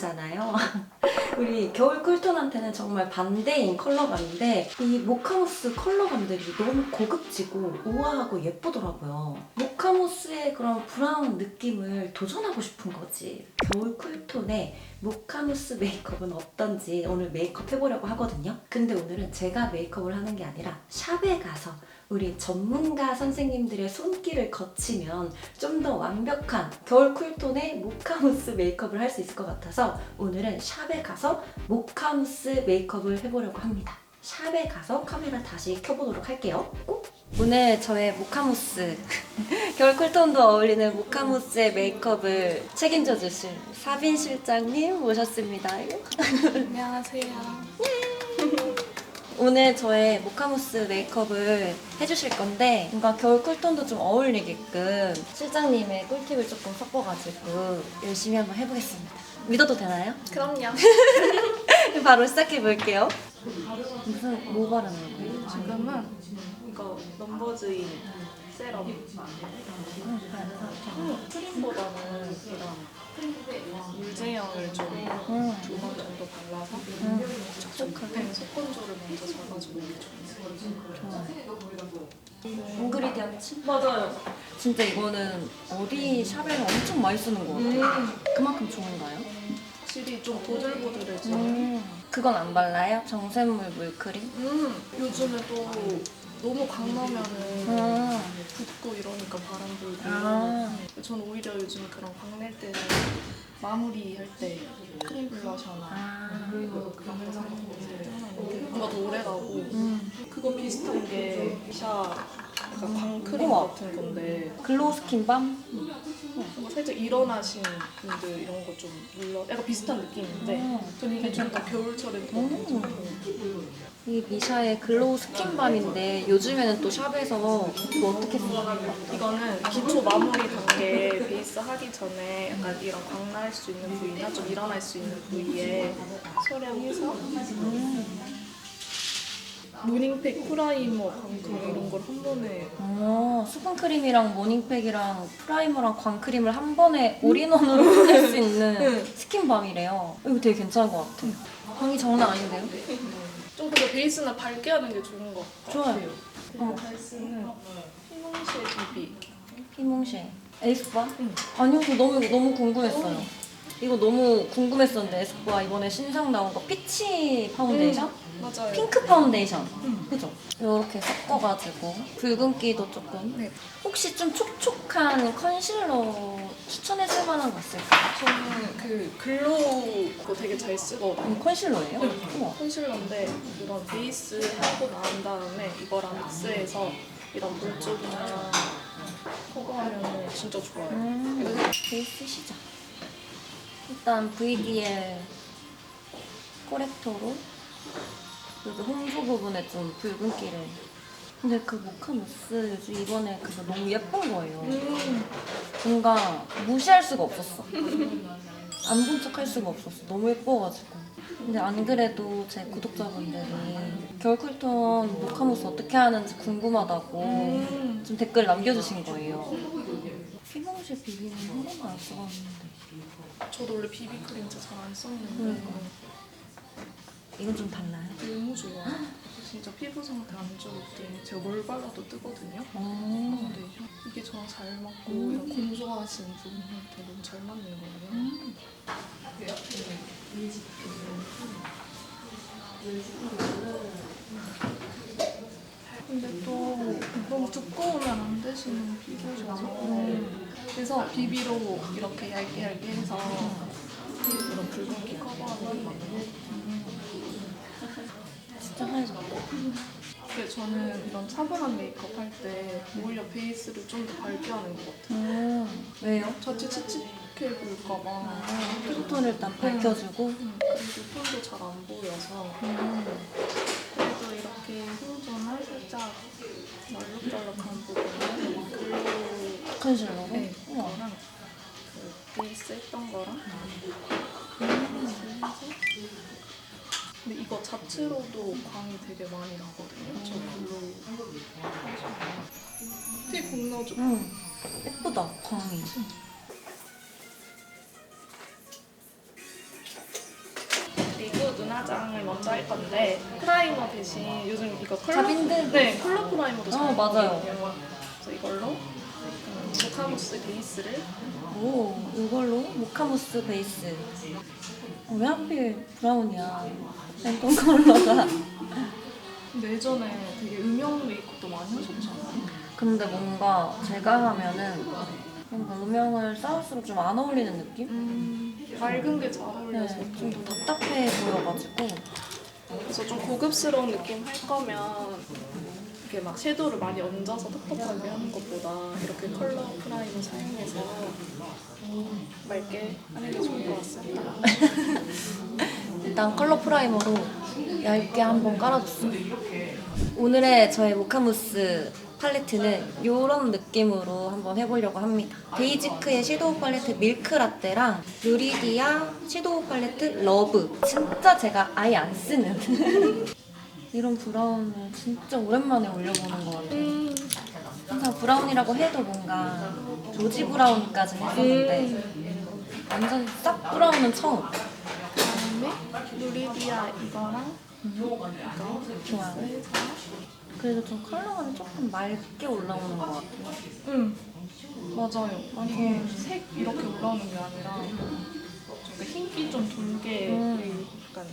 모카무스잖아요. 우리 겨울 쿨톤한테는 정말 반대인 컬러감인데 이 모카무스 컬러감들이 너무 고급지고 우아하고 예쁘더라고요 모카무스의 그런 브라운 느낌을 도전하고 싶은 거지 겨울 쿨톤의 모카무스 메이크업은 어떤지 오늘 메이크업 해보려고 하거든요 근데 오늘은 제가 메이크업을 하는 게 아니라 샵에 가서 우리 전문가 선생님들의 손길을 거치면 좀 더 완벽한 겨울 쿨톤의 모카무스 메이크업을 할 수 있을 것 같아서 오늘은 샵에 가서 모카무스 메이크업을 해보려고 합니다. 샵에 가서 카메라 다시 켜보도록 할게요. 꼭! 오늘 저의 모카무스 겨울 쿨톤도 어울리는 모카무스의 메이크업을 책임져 주실 사빈 실장님 모셨습니다. 안녕하세요. 오늘 저의 모카무스 메이크업을 해주실 건데 뭔가 겨울 쿨톤도 좀 어울리게끔 실장님의 꿀팁을 조금 섞어가지고 열심히 한번 해보겠습니다. 믿어도 되나요? 그럼요. 바로 시작해 볼게요. 무슨 뭐 바르는 거예요? 지금은 이거 넘버즈인 세럼. 크림보다는 이런 유제형을 좀두 음, 번 정도 발라서 음, 촉촉하게 속건조를 먼저 잡아주는 게 좋아요. 인그리디언트? 맞아요. 진짜 이거는 어디 샵에서 엄청 많이 쓰는 것 같아요. 그만큼 좋은가요? 확실히 좀 보들보들해져요. 음, 그건 안 발라요? 정샘물 물크림? 음, 요즘에 또 너무 강나면은 음. 붓고 이러니까 바람 불고 아. 저는 오히려 요즘 그런 광낼 때는 마무리할 때 크림 블러셔나 아. 그리고 그런 상품들 뭔가 더 오래 가고 음. 그거 비슷한 게 샤 약간 광크림 우와. 같은 건데 글로우 스킨밤? 살짝 일어나신 분들 이런 거좀 눌러 약간 비슷한 느낌인데 음. 전 이게 좀더 겨울철에 더 음. 괜찮고 이 미샤의 글로우 스킨밤인데 요즘에는 또 샵에서 이거 어떻게 써요? 이거는 기초 마무리 단계 베이스 하기 전에 약간 이런 광날 수 있는 부위나 좀 일어날 수 있는 부위에 소량해서 모닝팩, 프라이머, 광크 이런 걸 한 번에 어, 수분크림이랑 모닝팩이랑 프라이머랑 광크림을 한 번에 올인원으로 보낼 수 있는 응. 스킨밤이래요. 이거 되게 괜찮은 것 같아요. 광이 장난 아닌데요? 좀더 베이스는 밝게 하는 게 좋은 것 같아요. 좋아요. 그리고 베이스는 피몽쉐 비비. 피몽쉐. 에이스바? 응. 아니요, 저 너무, 너무 궁금했어요. 이거 너무 궁금했었는데 에스쁘아 이번에 신상 나온 거 피치 파운데이션? 맞아요. 핑크 파운데이션. 응. 그죠? 이렇게 섞어가지고 붉은기도 조금. 네. 혹시 좀 촉촉한 컨실러 추천해줄 만한 거 있을까요? 저는 그 글로우 그거 되게 잘 쓰거든요. 음, 컨실러예요? 응. 우와. 컨실러인데 이런 베이스 하고 난 다음에 이거랑 믹스해서 이런 물 쪽이나 커버하면 진짜 좋아요. 음, 베이스 시작. 일단 VDL 코렉터로 여기 홍조 부분에 좀 붉은기를. 근데 그 모카 무스 요즘 이번에 그거 너무 예쁜 거예요. 음. 뭔가 무시할 수가 없었어. 안 본 척 할 수가 없었어. 너무 예뻐가지고. 근데 안 그래도 제 구독자분들이 겨울쿨톤 모카 무스 어떻게 하는지 궁금하다고 음. 좀 댓글 남겨주신 거예요. 피멍실 비비는 한 번도 안 써봤는데. 저도 원래 비비크림 진짜 잘 안 썼는데 그러니까. 이건 좀 달라요? 너무 좋아. 진짜 피부 상태 안 좋을 때 제가 뭘 발라도 뜨거든요. 어. 근데 이게 저랑 잘 맞고 이런 건조하신 분한테 너무 잘 맞는 거예요. 근데 또 너무 두꺼우면 안 되시는 피부셔서 그래서 비비로 이렇게 얇게 얇게 해서 이런 붉은기 커버하는 거예요. 진짜 하얘졌다. 근데 저는 이런 차분한 메이크업 할 때 오히려 베이스를 좀 더 밝게 하는 것 같아요. 음, 왜요? 자칫 칙칙해 보일까봐. 피부톤을 일단 밝혀주고. 음, 그리고 톤도 잘 안 보여서. 음. 그래도 이렇게 흰존을 살짝 널룩덜룩한 부분을 글로 컨실러로? 네, 거랑 그 베이스 했던 거랑 근데 이거 자체로도 광이 되게 많이 나거든요. 저 글로 되게 겁나 띄워줘. 응. 예쁘다, 광이. 그리고 눈화장을 먼저 할 건데 프라이머 대신 요즘 이거 컬러 자빈드? 네 컬러 프라이머도 잘 어, 맞아요. 나오거든요. 그래서 이걸로 음, 모카무스 베이스를 오, 이걸로 모카무스 베이스. 어, 왜 하필 브라운이야? 팬톤 컬러가. 근데 예전에 되게 음영 메이크업도 많이 하셨잖아요. 근데 뭔가 제가 하면은 뭔가 음영을 쌓을수록 좀 안 어울리는 느낌? 음, 맑은 게잘 어울려서 네, 좀좀 답답해 보여가지고. 그래서 좀 고급스러운 느낌 할 거면 이렇게 막 섀도우를 많이 얹어서 텁텁하게 하는 것보다 이렇게 컬러 프라이머 사용해서 맑게 하는 게 좋을 것 같습니다. 일단 컬러 프라이머로 얇게 한번 깔아줬어요. 오늘의 저의 모카무스 팔레트는 이런 느낌으로 한번 해보려고 합니다. 베이지크의 섀도우 팔레트 밀크라떼랑 유리디아 섀도우 팔레트 러브. 진짜 제가 아예 안 쓰는 이런 브라운을 진짜 오랜만에 올려보는 것 같아요. 음, 항상 브라운이라고 해도 뭔가 조지 브라운까지 했었는데 완전 싹 브라운은 처음. 그다음에 누리디아 이거랑 이거 좋아요. 해서 그래도 좀 컬러감이 조금 맑게 올라오는 것 같아요. 음 맞아요. 이게 색 이렇게 올라오는 게 아니라 좀 흰기 좀 돌게 음. 약간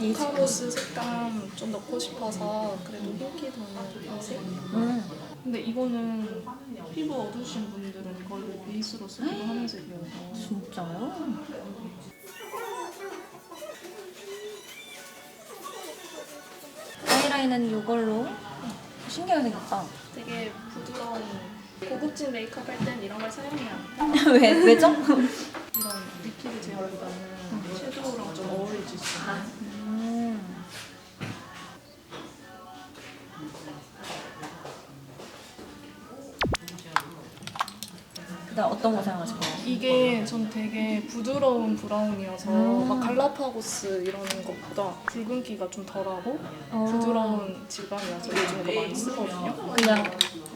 이 카로스 색감 좀 넣고 싶어서 그래도 흰기 도는 색. 음. 근데 이거는 피부 어두우신 분들은 이걸로 베이스로 쓰기도 하는 색이어서 진짜요? 아이라인은 이걸로 신기하게 생겼다. 되게 부드러운 고급진 메이크업 할 땐 이런 걸 사용해야 돼. 왜, 왜죠? 리퀴드 제형보다는 섀도우랑 좀 어울리지 수 있는 음. 그다음 어떤 거 사용하실 거예요? 이게 전 되게 부드러운 브라운이어서 음. 막 갈라파고스 이런 것보다 붉은기가 좀 덜하고 어. 부드러운 질감이어서 요즘 이거 많이 쓰거든요. 그냥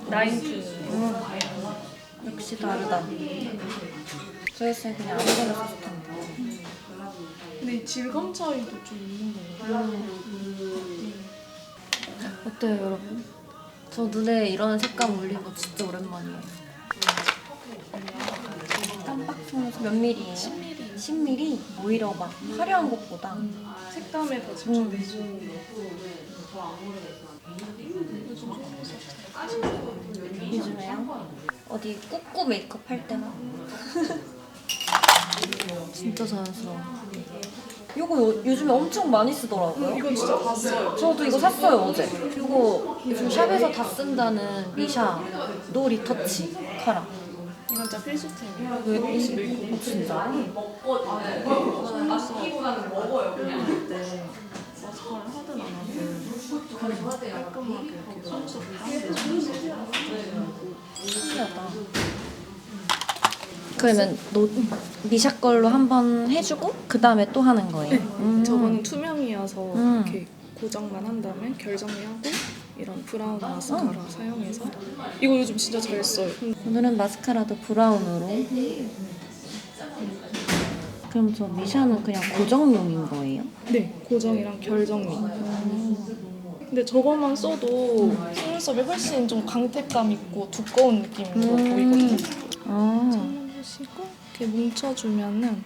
나인틴이에요. 음. 역시 다르다. 저였으면 그냥 아무거나 썼을 텐데. 근데 이 질감 차이도 좀 있는 것 같아요. 어때요, 여러분? 저 눈에 이런 색감 올린 거 진짜 오랜만이에요. 깜빡송에서 몇 밀이에요? 10mm 10mm? 오히려 막 화려한 것보다 색감에 더 요즘 속눈썹 요즘에요? 어디 꾹꾹 메이크업 할 때만 진짜 자연스러워. 이거 요, 요즘에 엄청 많이 쓰더라고요. 이건 진짜 봤어요. 저도 이거 샀어요 어제. 이거 요즘 샵에서 다 쓴다는 미샤 노 리터치 카라. 이건 진짜 필수템이에요. 왜 혹시 이- 어, 진짜? 속눈썹 표현할 때 마스카라 하든 안 하든 깔끔하게 이렇게 속눈썹 가운데 속눈썹 신기하다. 그러면 노, 미샤 걸로 한번 해주고 그 다음에 또 하는 거예요. 음. 저거는 투명이어서 음. 이렇게 고정만 한 다음에 결정리하고 이런 브라운 마스카라 어. 사용해서 이거 요즘 진짜 잘 써요. 오늘은 마스카라도 브라운으로. 그럼 저 미샤는 그냥 고정용인 거예요? 네, 고정이랑 결정리. 근데 저것만 써도 속눈썹이 훨씬 좀 광택감 있고 두꺼운 느낌으로 음. 보이거든요. 아, 보시고 이렇게 뭉쳐주면은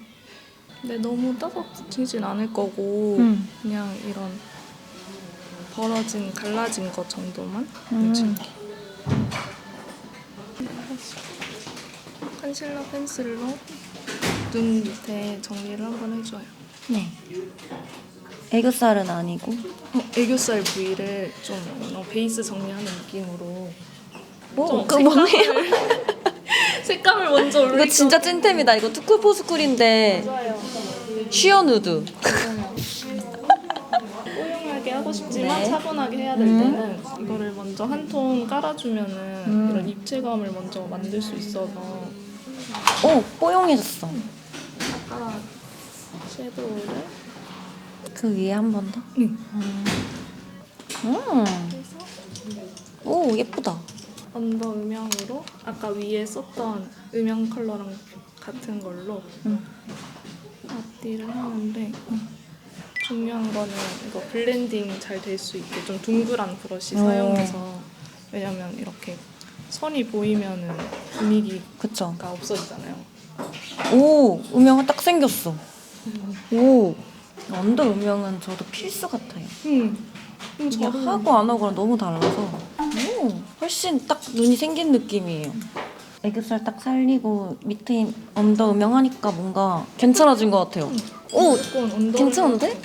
근데 너무 따뜻해지진 않을 거고 음. 그냥 이런 벌어진 갈라진 것 정도만 음. 뭉칠게. 컨실러 펜슬로 눈 밑에 정리를 한번 해줘요. 네. 애교살은 아니고. 어, 애교살 부위를 좀 어, 베이스 정리하는 느낌으로 뭐? 좀 그거 뭐예요? 색감을 먼저 올리고 이거 진짜 찐템이다. 이거 투쿨포스쿨인데 맞아요. 쉬어 누드. 뽀용하게 하고 싶지만 네. 차분하게 해야 될 음. 때는 이거를 먼저 한 톤 깔아주면은 음. 이런 입체감을 먼저 만들 수 있어서 오, 뽀용해졌어. 아까 섀도우를 그 위에 한 번 더. 응. 음. 음. 오, 예쁘다. 언더 음영으로 아까 위에 썼던 음영 컬러랑 같은 걸로 음. 앞뒤를 하는데 중요한 거는 이거 블렌딩 잘 될 수 있게 좀 둥그란 브러쉬 어. 사용해서 왜냐면 이렇게 선이 보이면은 분위기가 그쵸. 없어지잖아요. 오, 음영은 딱 생겼어. 오, 언더 음영은 저도 필수 같아요. 음, 음, 이게 저도 하고 안 하고랑 너무 달라서 오, 훨씬 딱 눈이 생긴 느낌이에요. 애교살 딱 살리고 밑에 언더 음영하니까 뭔가 괜찮아진 것 같아요. 오, 무조건 언더 괜찮은데?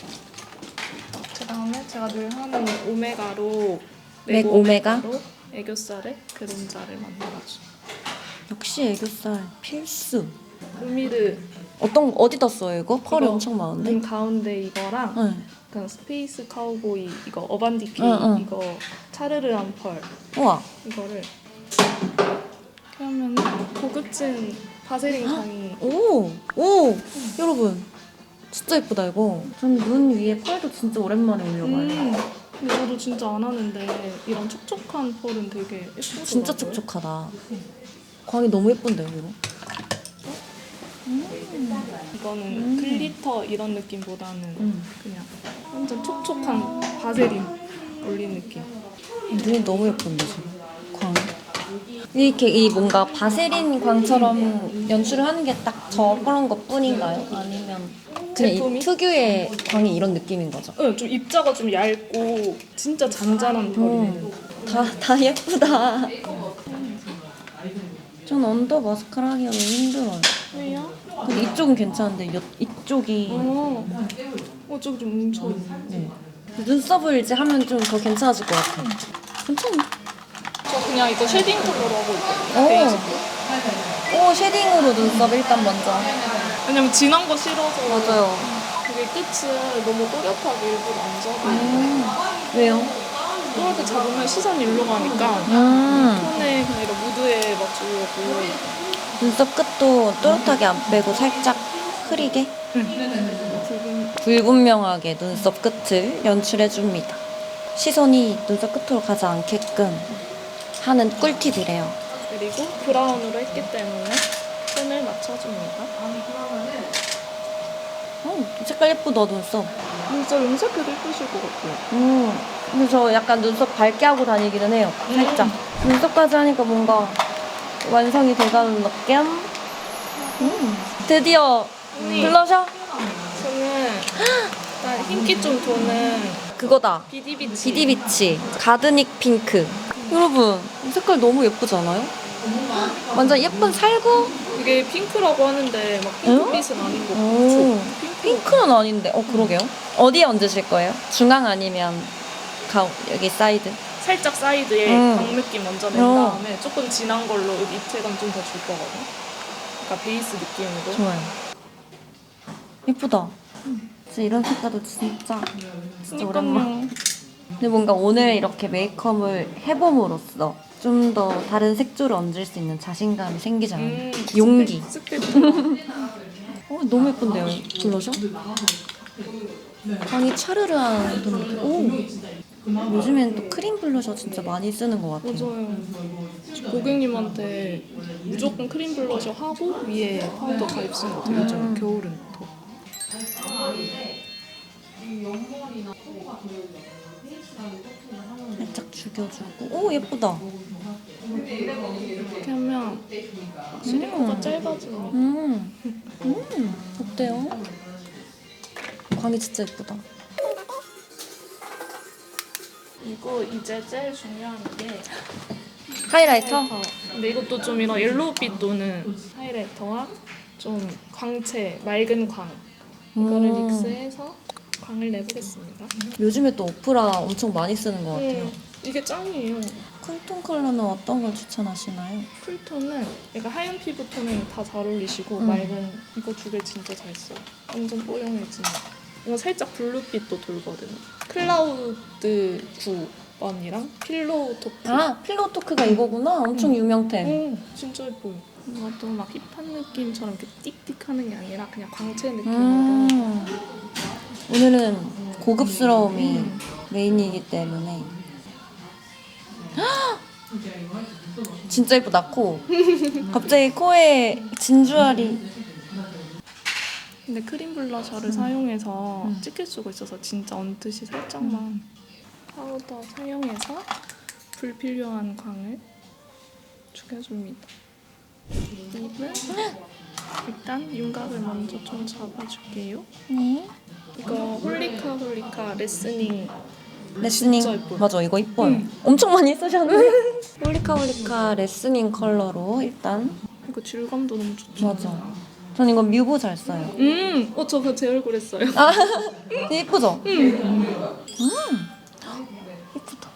그다음에 제가 늘 하는 오메가로 맥 오메가? 오메가로 애교살에 그림자를 만들어줘. 역시 애교살 필수. 루미르 어떤 어디다 써요 이거? 펄이 이거 엄청 많은데. 눈 가운데 이거랑 응. 약간 스페이스 카우보이 이거 어반디케이 응, 응. 이거 차르르한 펄 우와. 이거를 이렇게 하면 고급진 바세린 광이 오, 오, 여러분. 진짜 예쁘다 이거. 전 눈 위에 펄도 진짜 오랜만에 올려봐요. 음, 근데 저도 진짜 안 하는데 이런 촉촉한 펄은 되게 예쁘더라고요. 진짜 촉촉하다. 광이 너무 예쁜데요 이거? 이거는 음. 글리터 이런 느낌보다는 음. 그냥 완전 촉촉한 바세린 올린 느낌. 눈이 너무 예쁜데 지금 광. 이렇게 이 뭔가 바세린 광처럼 연출을 하는 게 딱 저런 것 뿐인가요? 아니면 그냥 이 제품이? 특유의 광이 이런 느낌인 거죠? 응, 좀 입자가 좀 얇고 진짜 잔잔한 펄이에요. 다, 다 예쁘다. 전 언더 마스카라 하기가 너무 힘들어요. 왜요? 근데 이쪽은 괜찮은데 여- 이쪽이 어, 어 저기 좀 뭉쳐 있네. 네. 눈썹을 이제 하면 좀 더 괜찮아질 것 같아요. 괜찮네. 저 그냥 이거 쉐딩 컬러로 하고 있거든요. 오. 오 쉐딩으로 눈썹 일단 먼저. 왜냐면 진한 거 싫어서 맞아요. 그게 끝을 너무 또렷하게 일부러 안 잡고 음. 왜요? 또렷하게 잡으면 시선이 일로 가니까 음. 톤에 그냥 이런 무드에 맞추려고 눈썹 끝도 또렷하게 안 빼고 살짝 흐리게 지금 불분명하게 눈썹 끝을 연출해줍니다. 시선이 눈썹 끝으로 가지 않게끔 하는 꿀팁이래요. 그리고 브라운으로 했기 때문에 톤을 맞춰줍니다. 음, 색깔 예쁘다 눈썹. 진짜 염색해도 예쁘실 것 같아요. 음. 근데 저 약간 눈썹 밝게 하고 다니기는 해요. 살짝. 눈썹까지 하니까 뭔가 완성이 돼가는 느낌? 음. 드디어 언니. 블러셔? 저는 일단 흰기 좀 도는 그거다. 비디비치 비디비치 가드닉 핑크. 여러분, 이 색깔 너무 예쁘지 않아요? 완전 예쁜 살구? 이게 핑크라고 하는데 막 핑크빛은 아닌 것 오, 같고 핑크 핑크는 아닌데. 어, 그러게요. 어디에 얹으실 거예요? 중앙 아니면 가, 여기 사이드? 살짝 사이드에 음. 광 느낌 먼저 낸 어. 다음에 조금 진한 걸로 여기 입체감 좀 더 줄 거거든. 그러니까 베이스 느낌으로. 좋아요. 예쁘다. 진짜 이런 색깔도 진짜 진짜 오랜만. 근데 뭔가 오늘 이렇게 메이크업을 해봄으로써 좀 더 다른 색조를 얹을 수 있는 자신감이 생기잖아요. 음, 용기. 어, 너무 예쁜데요, 블러셔? 아니 차르르한 그런 오. 요즘엔 또 크림 블러셔 진짜 많이 쓰는 것 같아요. 맞아요. 저 고객님한테 무조건 크림 블러셔 하고 위에 파우더 다 입쓰는 것 같아요. 요즘 겨울은 더. 살짝 죽여주고. 오 예쁘다. 이렇게 하면 확실히 음. 코가 짧아지는 음, 음 어때요? 광이 진짜 예쁘다. 이거 이제 제일 중요한 게 하이라이터? 어, 근데 이것도 좀 이런 옐로우빛 도는 하이라이터와 좀 광채, 맑은 광 이거를 음. 믹스해서 광을 내보겠습니다. 요즘에 또 오프라 엄청 많이 쓰는 것 같아요. 음, 이게 짱이에요. 쿨톤 컬러는 어떤 걸 추천하시나요? 쿨톤은 얘가 하얀 피부 톤은 다 잘 어울리시고 음. 맑은 이거 두 개 진짜 잘 써요. 완전 뽀용해지는. 이거 살짝 블루빛도 돌거든요. 클라우드 9번이랑 필로우 토크. 아 필로우 토크가 이거구나. 엄청 유명템. 오, 진짜 예뻐요. 이것도 막 힙한 느낌처럼 이렇게 띡띡 하는 게 아니라 그냥 광채 느낌으로. 음. 오늘은 고급스러움이 메인이기 때문에 진짜 예쁘다 코. 갑자기 코에 진주알이. 근데 크림 블러셔를 사용해서 찍힐 수가 있어서 진짜 언뜻이 살짝만 파우더 사용해서 불필요한 광을 죽여줍니다. 립은 일단 윤곽을 먼저 좀 잡아줄게요. 네. 이거 홀리카 홀리카 레스닝 레스닝 진짜 예뻐요. 맞아 이거 이뻐요. 응. 엄청 많이 쓰셨네. 홀리카 홀리카 레스닝 컬러로 일단 이거 질감도 너무 좋죠. 맞아. 전 이거 뮤보 잘 써요. 음, 어, 저 그거 제 얼굴 했어요. 아 예쁘죠? 음. 예쁘다.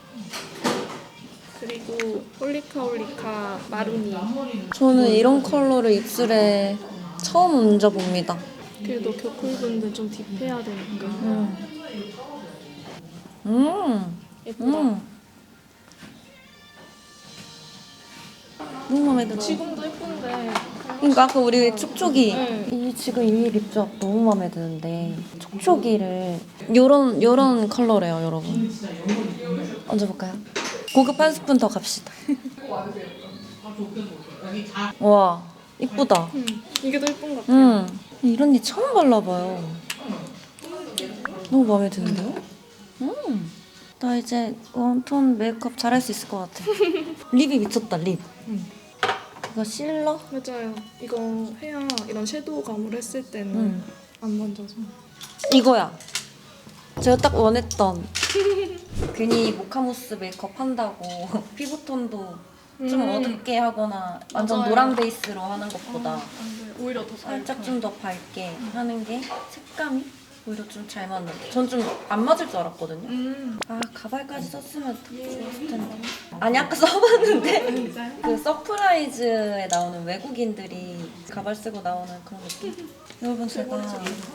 그리고 홀리카 홀리카 마루니. 저는 이런 컬러를 입술에 처음 얹어봅니다. 그래도 겨쿨분들 좀 딥해야 되니까 음. 음. 예쁘다. 음. 너무 마음에 들어. 지금도 예쁜데 그러니까 아까 우리 촉촉이 네. 이 지금 이 립조합 너무 마음에 드는데 촉촉이를 요런 요런 컬러래요 여러분 얹어볼까요? 고급 한 스푼 더 갑시다 와 이쁘다 음, 이게 더 예쁜 것 같아요. 음 이런 립 처음 발라봐요 너무 마음에 드는데요? 음 나 이제 웜톤 메이크업 잘할 수 있을 것 같아 립이 미쳤다 립 음. 이거 실러? 맞아요. 이거 해야 이런 섀도우감을 했을 때는 음. 안 번져서. 이거야. 제가 딱 원했던. 괜히 모카무스 메이크업 한다고 피부톤도 좀 음. 어둡게 하거나 완전 맞아요. 노란 베이스로 하는 것보다 안 돼. 오히려 더 살짝 좀 더 밝게 하는 게 색감이 오히려 좀 잘 맞는. 전 좀 안 맞을 줄 알았거든요. 음. 아 가발까지 썼으면 더 좋았을 텐데. 아니 아까 써봤는데? 그 서프라이즈에 나오는 외국인들이 가발 쓰고 나오는 그런 느낌? 여러분 제가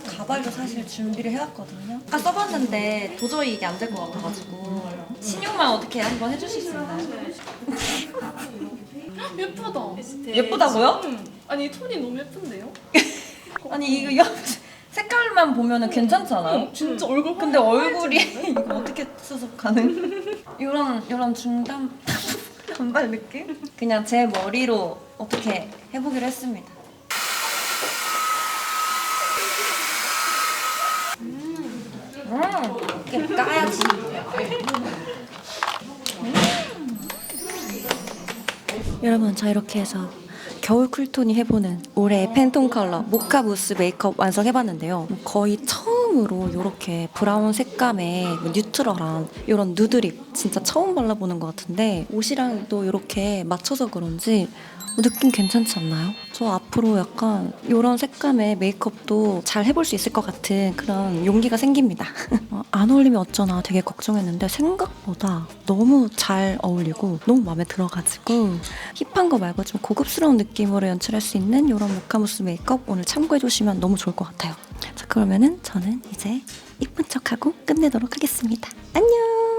가발도 사실 준비를 해왔거든요. 아까 써봤는데 도저히 이게 안 될 것 같아가지고 신용만 어떻게 한번 해주실 수 있나요? 예쁘다. 예쁘다고요? 음. 아니 톤이 너무 예쁜데요? 아니 이거 옆 색깔만 보면은 괜찮잖아요. 어, 진짜 얼굴 근데 얼굴이 이거 어떻게 수습 가능? 이런 이런 중단 단발 느낌? 그냥 제 머리로 어떻게 해보기로 했습니다. 음, 이렇게 까야지. 여러분 저 이렇게 해서 겨울 쿨톤이 해보는 올해의 팬톤 컬러 모카 무스 메이크업 완성해봤는데요. 거의 처음 으로 이렇게 브라운 색감의 뭐 뉴트럴한 이런 누드립 진짜 처음 발라보는 것 같은데 옷이랑 또 이렇게 맞춰서 그런지 느낌 괜찮지 않나요? 저 앞으로 약간 이런 색감의 메이크업도 잘 해볼 수 있을 것 같은 그런 용기가 생깁니다. 어, 안 어울리면 어쩌나 되게 걱정했는데 생각보다 너무 잘 어울리고 너무 마음에 들어가지고 힙한 거 말고 좀 고급스러운 느낌으로 연출할 수 있는 이런 모카무스 메이크업 오늘 참고해주시면 너무 좋을 것 같아요. 자 그러면은 저는 이제 이쁜 척하고 끝내도록 하겠습니다. 안녕!